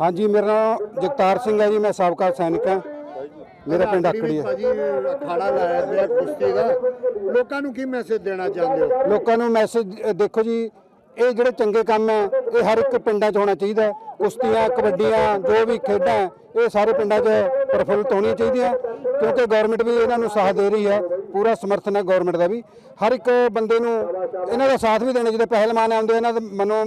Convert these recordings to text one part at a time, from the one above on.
ਹਾਂਜੀ ਮੇਰਾ ਨਾਮ ਜਗਤਾਰ ਸਿੰਘ ਹੈ ਜੀ ਮੈਂ ਸਾਬਕਾ ਸੈਨਿਕ ਹਾਂ। ਮੇਰਾ ਪਿੰਡ ਆਕੜੀ ਹੈ। ਭਾਜੀ ਅਖਾੜਾ ਲਾਇਆ ਪਿਆ ਕੁਸ਼ਤੀ ਦਾ। ਲੋਕਾਂ ਨੂੰ ਕੀ ਮੈਸੇਜ ਦੇਣਾ ਚਾਹੁੰਦੇ ਹੋ? ਲੋਕਾਂ ਨੂੰ ਮੈਸੇਜ ਦੇਖੋ ਜੀ ਇਹ ਜਿਹੜੇ ਚੰਗੇ ਕੰਮ ਹੈ ਇਹ ਹਰ ਇੱਕ ਪਿੰਡਾਂ 'ਚ ਹੋਣਾ ਚਾਹੀਦਾ ਹੈ। ਕੁਸ਼ਤੀਆਂ ਕਬੱਡੀਆਂ ਜੋ ਵੀ ਖੇਡਾਂ ਹੈ, ਇਹ ਸਾਰੇ ਪਿੰਡਾਂ 'ਚ ਪ੍ਰਫੁੱਲਤ ਹੋਣੀਆਂ ਚਾਹੀਦੀਆਂ। ਕਿਉਂਕਿ ਗਵਰਨਮੈਂਟ ਵੀ ਇਹਨਾਂ ਨੂੰ ਸਾਥ ਦੇ ਰਹੀ ਹੈ। ਪੂਰਾ ਸਮਰਥਨ ਹੈ ਗਵਰਨਮੈਂਟ ਦਾ ਵੀ। ਹਰ ਇੱਕ ਬੰਦੇ ਨੂੰ ਇਹਨਾਂ ਦਾ ਸਾਥ ਵੀ ਦੇਣਾ ਚਾਹੀਦਾ। ਪਹਿਲਵਾਨ ਆਉਂਦੇ ਇਹਨਾਂ ਦਾ ਮਨੋ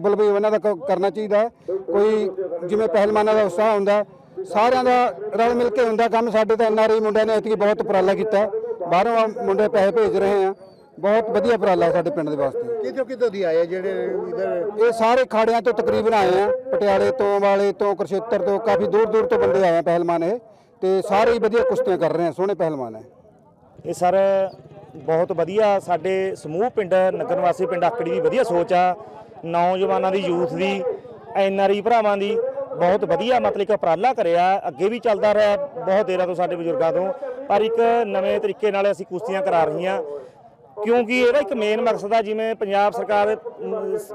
ਬਲ ਵੀ ਇਹਨਾਂ ਦਾ ਕਰਨਾ ਚਾਹੀਦਾ ਹੈ। ਕੋਈ ਜਿਵੇਂ ਪਹਿਲਵਾਨਾਂ ਦਾ ਉਤਸ਼ਾਹ ਹੁੰਦਾ ਸਾਰਿਆਂ ਦਾ ਰਲ ਮਿਲ ਕੇ ਹੁੰਦਾ ਕੰਮ। ਸਾਡੇ ਤਾਂ ਐਨਆਰਆਈ ਮੁੰਡਿਆਂ ਨੇ ਇਤਕੀ ਬਹੁਤ ਉਪਰਾਲਾ ਕੀਤਾ। ਬਾਹਰੋਂ ਮੁੰਡੇ ਪੈਸੇ ਭੇਜ ਰਹੇ ਆ। ਬਹੁਤ ਵਧੀਆ ਉਪਰਾਲਾ ਸਾਡੇ ਪਿੰਡ ਦੇ ਵਾਸਤੇ। ਕਿਤੋਂ ਕਿਤੋਂ ਦੀ ਆਏ ਜਿਹੜੇ ਇਧਰ? ਇਹ ਸਾਰੇ ਖਾੜਿਆਂ ਤੋਂ ਤਕਰੀਬਨ ਆਏ ਆ। ਪਟਿਆਲੇ ਤੋਂ ਵਾਲੇ ਤੋਂ ਕੁਰਸ਼ੇਤਰ ਤੋਂ ਕਾਫੀ ਦੂਰ ਦੂਰ ਤੋਂ ਬੰਦੇ ਆਏ ਆ ਪਹਿਲਵਾਨ ਇਹ। ਤੇ ਸਾਰੇ ਹੀ ਵਧੀਆ ਕੁਸ਼ਤੀਆਂ ਕਰ ਰਹੇ ਆ ਸੋਹਣੇ ਪਹਿਲਵਾਨ ਹੈ। ਇਹ ਸਰ ਬਹੁਤ ਵਧੀਆ ਸਾਡੇ ਸਮੂਹ ਪਿੰਡ, ਨਗਰ ਨਿਵਾਸੀ ਪਿੰਡ ਆਕੜੀ ਦੀ ਵਧੀਆ ਸੋਚ ਆ। ਨੌਜਵਾਨਾਂ ਦੀ, ਯੂਥ ਦੀ ਐਨਆਰਈ ਭਰਾਵਾਂ ਦੀ ਬਹੁਤ ਵਧੀਆ ਮਤਲਬ ਇੱਕ ਉਪਰਾਲਾ ਕਰਿਆ। ਅੱਗੇ ਵੀ ਚੱਲਦਾ ਰਿਹਾ ਬਹੁਤ ਦੇਰਾਂ ਤੋਂ ਸਾਡੇ ਬਜ਼ੁਰਗਾਂ ਤੋਂ। ਪਰ ਇੱਕ ਨਵੇਂ ਤਰੀਕੇ ਨਾਲ ਅਸੀਂ ਕੁਸ਼ਤੀਆਂ ਕਰਾ ਰਹੀਆਂ। ਕਿਉਂਕਿ ਇਹਦਾ ਇੱਕ ਮੇਨ ਮਕਸਦ ਆ, ਜਿਵੇਂ ਪੰਜਾਬ ਸਰਕਾਰ,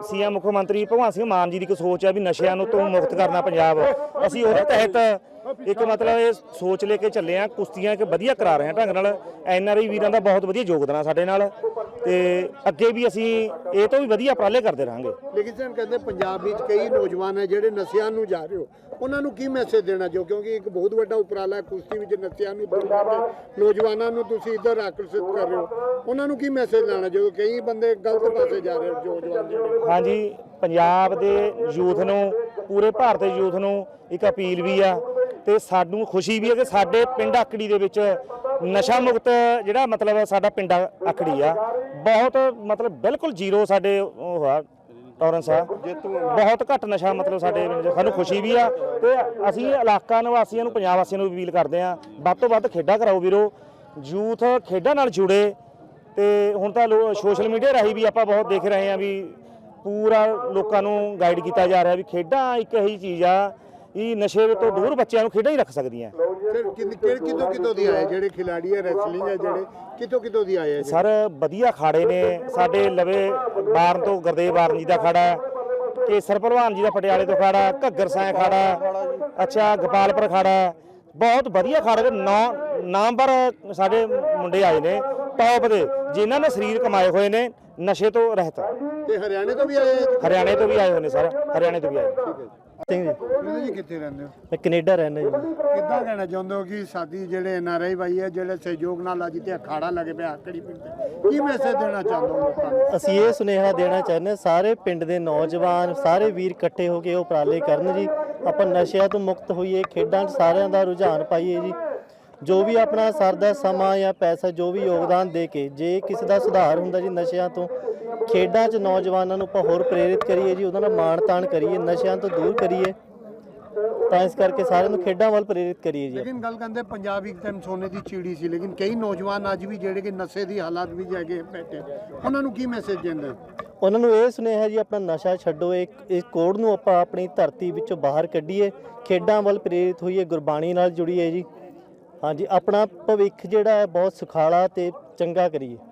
ਸੀਐਮ ਮੁੱਖ ਮੰਤਰੀ ਭਗਵੰਤ ਸਿੰਘ ਮਾਨ ਜੀ ਦੀ ਇੱਕ ਸੋਚ ਆ ਵੀ ਨਸ਼ਿਆਂ ਨੂੰ ਤੋਂ ਮੁਕਤ ਕਰਨਾ ਪੰਜਾਬ। ਅਸੀਂ ਉਹਦੇ ਤਹਿਤ ਇੱਕ ਮਤਲਬ ਇਹ ਸੋਚ ਲੈ ਕੇ ਚੱਲੇ ਆ ਕੁਸ਼ਤੀਆਂ ਇੱਕ ਵਧੀਆ ਕਰਾ ਰਹੇ ਆ ਢੰਗ ਨਾਲ। ਐਨਆਰਆਈ ਵੀਰਾਂ ਦਾ ਬਹੁਤ ਵਧੀਆ ਯੋਗਦਾਨ ਆ ਸਾਡੇ ਨਾਲ। ਤੇ ਅੱਗੇ ਵੀ ਅਸੀਂ ਇਹ ਤੋਂ ਵੀ ਵਧੀਆ ਉਪਰਾਲੇ ਕਰਦੇ ਰਹਾਂਗੇ। ਲੇਕਿਨ ਸਰ ਕਹਿੰਦੇ ਪੰਜਾਬ ਵਿੱਚ ਕਈ ਨੌਜਵਾਨ ਹੈ ਜਿਹੜੇ ਨਸ਼ਿਆਂ ਨੂੰ ਜਾ ਰਹੇ ਹੋ। ਉਹਨਾਂ ਨੂੰ ਕੀ ਮੈਸੇਜ ਦੇਣਾ ਚਾਹੋ? ਕਿਉਂਕਿ ਇੱਕ ਬਹੁਤ ਵੱਡਾ ਉਪਰਾਲਾ ਹੈ ਕੁਸ਼ਤੀ ਵਿੱਚ ਨਸ਼ਿਆਂ ਨੂੰ ਦੂਰ ਕਰਕੇ ਨੌਜਵਾਨਾਂ ਨੂੰ ਤੁਸੀਂ ਇੱਧਰ ਆਕਰਸ਼ਿਤ ਕਰ ਰਹੇ ਹੋ। ਉਹਨਾਂ ਨੂੰ ਕੀ ਮੈਸੇਜ ਲਾਣਾ ਚਾਹੋ? ਕਈ ਬੰਦੇ ਗਲਤ ਪਾਸੇ ਜਾ ਰਹੇ ਨੌਜਵਾਨ ਜਿਹੜੇ। ਹਾਂਜੀ ਪੰਜਾਬ ਦੇ ਯੂਥ ਨੂੰ ਪੂਰੇ ਭਾਰਤ ਦੇ ਯੂਥ ਨੂੰ ਇੱਕ ਅਪੀਲ ਵੀ ਆ ਤੇ ਸਾਨੂੰ ਖੁਸ਼ੀ ਵੀ ਹੈ ਕਿ ਸਾਡੇ ਪਿੰਡ ਆਕੜੀ ਦੇ ਵਿੱਚ ਨਸ਼ਾ ਮੁਕਤ ਜਿਹੜਾ ਮਤਲਬ ਸਾਡਾ ਪਿੰਡ ਆ- ਆਕੜੀ ਆ, ਬਹੁਤ ਮਤਲਬ ਬਿਲਕੁਲ ਜ਼ੀਰੋ ਸਾਡੇ ਉਹ ਆ ਟੋਰੈਂਸ ਆ। ਬਹੁਤ ਘੱਟ ਨਸ਼ਾ ਮਤਲਬ ਸਾਡੇ ਸਾਨੂੰ ਖੁਸ਼ੀ ਵੀ ਆ ਤੇ ਅਸੀਂ ਇਲਾਕਾ ਨਿਵਾਸੀਆਂ ਨੂੰ, ਪੰਜਾਬ ਵਾਸੀਆਂ ਨੂੰ ਅਪੀਲ ਕਰਦੇ ਆ ਵੱਧ ਤੋਂ ਵੱਧ ਖੇਡਾਂ ਕਰਾਓ ਵੀਰੋ, ਯੂਥ ਖੇਡਾਂ ਨਾਲ ਜੁੜੇ ਤੇ ਹੁਣ ਤਾਂ ਸੋਸ਼ਲ ਮੀਡੀਆ ਰਾਹੀਂ ਵੀ ਆਪਾਂ ਬਹੁਤ ਦੇਖ ਰਹੇ ਹਾਂ ਵੀ ਪੂਰਾ ਲੋਕਾਂ ਨੂੰ ਗਾਈਡ ਕੀਤਾ ਜਾ ਰਿਹਾ ਵੀ ਖੇਡਾਂ ਇੱਕ ਇਹੀ ਚੀਜ਼ ਆ ਇਹ ਨਸ਼ੇ ਤੋਂ ਦੂਰ ਬੱਚਿਆਂ ਨੂੰ ਖੇਡਾਂ ਹੀ ਰੱਖ ਸਕਦੀਆਂ। ਸਰ ਕਿੰਨ- ਕਿ- ਕਿਤੋਂ ਕਿਤੋਂ ਦੀ ਆਏ ਜਿਹੜੇ ਖਿਲਾੜੀ ਹੈ ਰੈਸਲਿੰਗ ਹੈ ਜਿਹੜੇ ਕਿਤੋਂ ਕਿਤੋਂ ਦੀ ਆਏ ਹੈ ਸਰ ਵਧੀਆ ਖਾੜੇ ਨੇ। ਸਾਡੇ ਲਵੇ ਬਾਰਨ ਤੋਂ ਗੁਰਦੇਵ ਬਾਰਨ ਜੀ ਦਾ ਖਾੜਾ ਹੈ ਕੇਸਰ ਭਲਵਾਨ ਜੀ ਦਾ ਪਟਿਆਲੇ ਤੋਂ ਖਾੜਾ ਹੈ, ਘੱਗਰ ਸਾਂ ਖਾੜਾ ਹੈ, ਅੱਛਾ ਗੋਪਾਲਪੁਰ ਖਾੜਾ ਹੈ। ਬਹੁਤ ਵਧੀਆ ਖਾੜੇ ਦੇ ਨੌ ਨਾਮਵਰ ਸਾਡੇ ਮੁੰਡੇ ਆਏ ਨੇ। ਟੌਪ ਦੇ ਜਿਨ੍ਹਾਂ ਨੇ ਸਰੀਰ ਕਮਾਏ ਹੋਏ ਨੇ ਨਸ਼ੇ ਤੋਂ ਰਹਿਤ ਤੇ ਹਰਿਆਣੇ ਤੋਂ ਵੀ ਆਏ ਹਰਿਆਣੇ ਤੋਂ ਵੀ ਆਏ ਹੋਏ ਨੇ ਸਰ ਹਰਿਆਣੇ ਤੋਂ ਵੀ ਆਏ। ਸਿੰਘ ਜੀ ਜੀ ਜੀ ਕਿੱਥੇ ਰਹਿੰਦੇ ਹੋ? ਮੈਂ ਕੈਨੇਡਾ ਰਹਿੰਦਾ ਜੀ। ਕਿੱਦਾਂ ਕਹਿਣਾ ਚਾਹੁੰਦੇ ਹੋ ਕਿ ਸਾਡੀ ਜਿਹੜੇ ਐਨਆਰਆਈ ਭਾਈ ਹੈ ਜਿਹੜੇ ਸਹਿਯੋਗ ਨਾਲ ਅੱਜ ਤੇ ਅਖਾੜਾ ਲੱਗੇ ਪਿਆ ਆਕੜੀ ਪਿੰਡ ਤੇ ਕੀ ਮੈਸੇਜ ਦੇਣਾ ਚਾਹੁੰਦੇ ਹੋ ਲੋਕਾਂ ਨੂੰ? ਅਸੀਂ ਇਹ ਸੁਨੇਹਾ ਦੇਣਾ ਚਾਹੁੰਦੇ ਹਾਂ ਸਾਰੇ ਪਿੰਡ ਦੇ ਨੌਜਵਾਨ ਸਾਰੇ ਵੀਰ ਇਕੱਠੇ ਹੋ ਕੇ ਉਪਰਾਲੇ ਕਰਨ ਜੀ। ਆਪਾਂ ਨਸ਼ਿਆਂ ਤੋਂ ਮੁਕਤ ਹੋਈਏ ਖੇਡਾਂ 'ਚ ਸਾਰਿਆਂ ਦਾ ਰੁਝਾਨ ਪਾਈਏ ਜੀ। ਜੋ ਵੀ ਆਪਣਾ ਸਰਦਾ ਸਮਾਂ ਜਾਂ ਪੈਸਾ ਜੋ ਵੀ ਯੋਗਦਾਨ ਦੇ ਕੇ ਜੇ ਕਿਸੇ ਦਾ ਸੁਧਾਰ ਹੁੰਦਾ ਜੀ ਨਸ਼ਿਆਂ ਤੋਂ ਖੇਡਾਂ 'ਚ ਨੌਜਵਾਨਾਂ ਨੂੰ ਆਪਾਂ ਹੋਰ ਪ੍ਰੇਰਿਤ ਕਰੀਏ ਜੀ ਉਹਨਾਂ ਦਾ ਮਾਣ ਤਾਣ ਕਰੀਏ ਨਸ਼ਿਆਂ ਤੋਂ ਦੂਰ ਕਰੀਏ ਤਾਂ ਇਸ ਕਰਕੇ ਸਾਰਿਆਂ ਨੂੰ ਖੇਡਾਂ ਵੱਲ ਪ੍ਰੇਰਿਤ ਕਰੀਏ ਜੀ ਲੇਕਿਨ ਗੱਲ ਕਹਿੰਦੇ ਪੰਜਾਬ ਇੱਕ ਟਾਈਮ ਸੋਨੇ ਦੀ ਚਿੜੀ ਸੀ ਲੇਕਿਨ ਕਈ ਨੌਜਵਾਨ ਅੱਜ ਵੀ ਜਿਹੜੇ ਕਿ ਨਸ਼ੇ ਦੀ ਹਾਲਾਤ ਵਿੱਚ ਹੈਗੇ ਬੈਠੇ ਉਹਨਾਂ ਨੂੰ ਕੀ ਮੈਸੇਜ ਦਿੰਦੇ ਉਹਨਾਂ ਨੂੰ ਇਹ ਸੁਨੇਹਾ ਜੀ ਆਪਣਾ ਨਸ਼ਾ ਛੱਡੋ ਇੱਕ ਇਸ ਕੋਡ ਨੂੰ ਆਪਾਂ ਆਪਣੀ ਧਰਤੀ ਵਿੱਚੋਂ ਬਾਹਰ ਕੱਢੀਏ ਖੇਡਾਂ ਵੱਲ ਪ੍ਰੇਰਿਤ ਹੋਈਏ ਗੁਰਬਾਣੀ ਨਾਲ ਜੁੜੀਏ ਜੀ। ਹਾਂਜੀ ਆਪਣਾ ਭਵਿੱਖ ਜਿਹੜਾ ਹੈ ਬਹੁਤ ਸੁਖਾਲਾ ਤੇ ਚੰਗਾ ਕਰੀਏ।